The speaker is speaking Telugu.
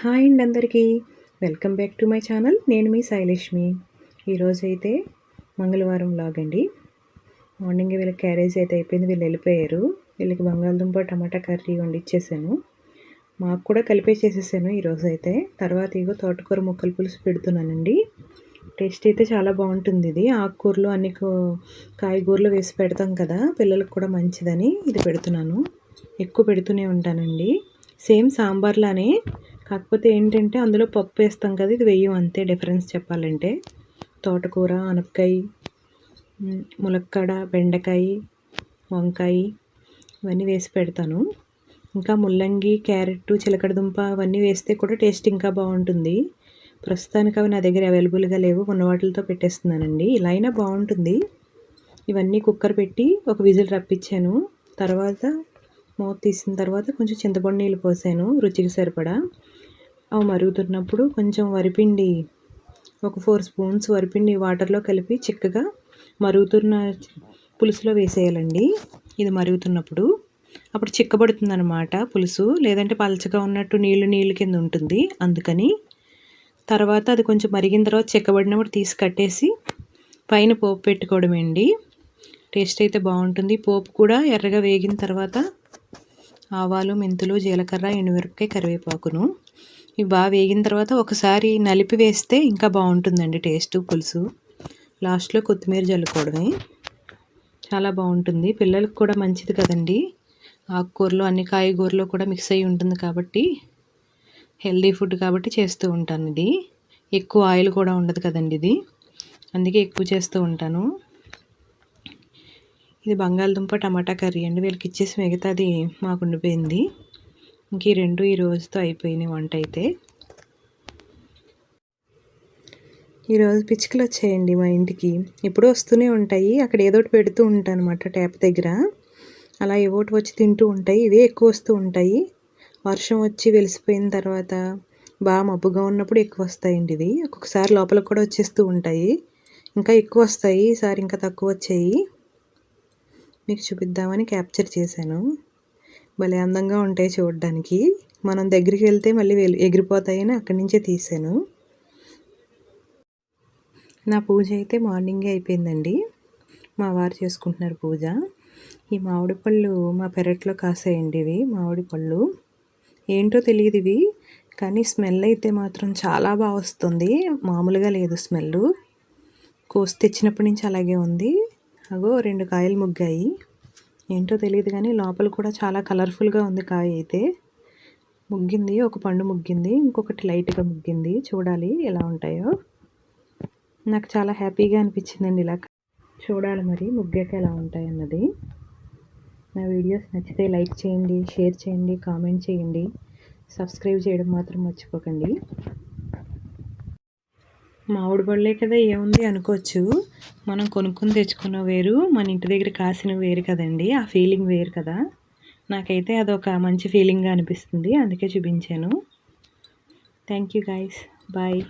హాయ్ అండి అందరికీ. Welcome back to my channel. నేను మీ శైలక్ష్మి ఈరోజు అయితే మంగళవారం లాగ్ అండి. మార్నింగ్ వీళ్ళకి క్యారేజ్ అయితే అయిపోయింది. వీళ్ళు వెళ్ళిపోయారు. వీళ్ళకి బంగాళదుంప టమాటా కర్రీ వండిచ్చేసాను. మాకు కూడా కలిపేసేసేసాను ఈరోజు అయితే తర్వాత ఇగో తోటకూర ముక్కలు పులుసు పెడుతున్నానండి. టేస్ట్ అయితే చాలా బాగుంటుంది ఇది. ఆకుకూరలు అన్ని కాయగూరలు వేసి పెడతాం కదా పిల్లలకు కూడా మంచిదని ఇది పెడుతున్నాను. ఎక్కువ పెడుతూనే ఉంటానండి. సేమ్ సాంబార్లానే కాకపోతే ఏంటంటే అందులో పప్పు వేస్తాం కదా ఇది వెయ్యం అంతే డిఫరెన్స్ చెప్పాలంటే. తోటకూర అనపకాయ ములక్కాడ బెండకాయ వంకాయ ఇవన్నీ వేసి పెడతాను. ఇంకా ముల్లంగి క్యారెట్ చిలకడదుంప అవన్నీ వేస్తే కూడా టేస్ట్ ఇంకా బాగుంటుంది. ప్రస్తుతానికి అవి నా దగ్గర అవైలబుల్గా లేవు ఉన్న వాటితో పెట్టేస్తున్నానండి. ఇలా అయినా బాగుంటుంది. ఇవన్నీ కుక్కర్ పెట్టి ఒక విజిల్ రప్పించాను. తర్వాత మూత తీసిన తర్వాత కొంచెం చింతపండు నీళ్ళు పోసాను రుచికి సరిపడా. అవి మరుగుతున్నప్పుడు కొంచెం వరిపిండి ఒక ఫోర్ స్పూన్స్ వరిపిండి వాటర్లో కలిపి చిక్కగా మరుగుతున్న పులుసులో వేసేయాలండి. ఇది మరుగుతున్నప్పుడు. అప్పుడు చిక్కబడుతుంది అనమాట పులుసు. లేదంటే పలచగా ఉన్నట్టు నీళ్ళు నీళ్ళు కింద ఉంటుంది. అందుకని తర్వాత అది కొంచెం మరిగిన తర్వాత చిక్కబడినప్పుడు తీసి కట్టేసి పైన పోపు పెట్టుకోవడమేండి. టేస్ట్ అయితే బాగుంటుంది. పోపు కూడా ఎర్రగా వేగిన తర్వాత ఆవాలు మెంతులు జీలకర్ర ఎండుమిరపకాయ కరివేపాకును ఇవి బాగా వేగిన తర్వాత ఒకసారి నలిపి వేస్తే ఇంకా బాగుంటుందండి టేస్ట్ పులుసు. లాస్ట్లో కొత్తిమీర జల్లుకోవడమే. చాలా బాగుంటుంది. పిల్లలకు కూడా మంచిది కదండి. ఆకుకూరలు అన్ని కాయగూరలు కూడా మిక్స్ అయ్యి ఉంటుంది కాబట్టి హెల్దీ ఫుడ్ కాబట్టి చేస్తూ ఉంటాను ఇది. ఎక్కువ ఆయిల్ కూడా ఉండదు కదండి ఇది. అందుకే ఎక్కువ చేస్తూ ఉంటాను. ఇది బంగాళదుంప టమాటా కర్రీ అండి. వీళ్ళకి ఇచ్చేసి మిగతాది మాకు ఉండిపోయింది. ఇంక ఈ రెండు ఈ రోజుతో అయిపోయినాయి వంట అయితే. ఈరోజు పిచ్చుకలు వచ్చాయండి మా ఇంటికి. ఎప్పుడూ వస్తూనే ఉంటాయి. అక్కడ ఏదో ఒకటి పెడుతూ ఉంటాను అనమాట ట్యాప్ దగ్గర. అలా ఏవోటి వచ్చి తింటూ ఉంటాయి. ఇవే ఎక్కువ వస్తూ ఉంటాయి. వర్షం వచ్చి వెలిసిపోయిన తర్వాత బాగా మబ్బుగా ఉన్నప్పుడు ఎక్కువ వస్తాయండి ఇవి. ఒక్కొక్కసారి లోపలికి కూడా వచ్చేస్తూ ఉంటాయి. ఇంకా ఎక్కువ వస్తాయి. ఈసారి ఇంకా తక్కువ వచ్చాయి. మీకు చూపిద్దామని క్యాప్చర్ చేశాను. భలే అందంగా ఉంటాయి చూడడానికి. మనం దగ్గరికి వెళ్తే మళ్ళీ ఎగిరిపోతాయని అక్కడి నుంచే తీసాను. నా పూజ అయితే మార్నింగే అయిపోయిందండి. మా వారు చేసుకుంటున్నారు పూజ. ఈ మామిడి పళ్ళు మా పెరట్లో కాసాయండి ఇవి మామిడి పళ్ళు. ఏంటో తెలియదు ఇవి కానీ స్మెల్ అయితే మాత్రం చాలా బాగా వస్తుంది. మామూలుగా లేదు స్మెల్ కోసి తెచ్చినప్పటి నుంచి అలాగే ఉంది. అగో రెండు కాయలు ముగ్గాయి. ఏంటో తెలియదు కానీ లోపల కూడా చాలా కలర్ఫుల్గా ఉంది కాయ అయితే. ముగ్గింది ఒక పండు ముగ్గింది ఇంకొకటి లైట్గా ముగ్గింది. చూడాలి ఎలా ఉంటాయో. నాకు చాలా హ్యాపీగా అనిపించిందండి ఇలా. చూడాలి మరి ముగ్గాక ఎలా ఉంటాయి అన్నది నా వీడియోస్ నచ్చితే లైక్ చేయండి షేర్ చేయండి కామెంట్ చేయండి. సబ్స్క్రైబ్ చేయడం మాత్రం మర్చిపోకండి. మామిడి పళ్ళే కదా ఏముంది అనుకోవచ్చు. మనం కొనుక్కొని తెచ్చుకున్న వేరు మన ఇంటి దగ్గర కాసిన వేరు కదండి ఆ ఫీలింగ్ వేరు కదా. నాకైతే అదొక మంచి ఫీలింగ్గా అనిపిస్తుంది అందుకే చూపించాను. Thank you guys bye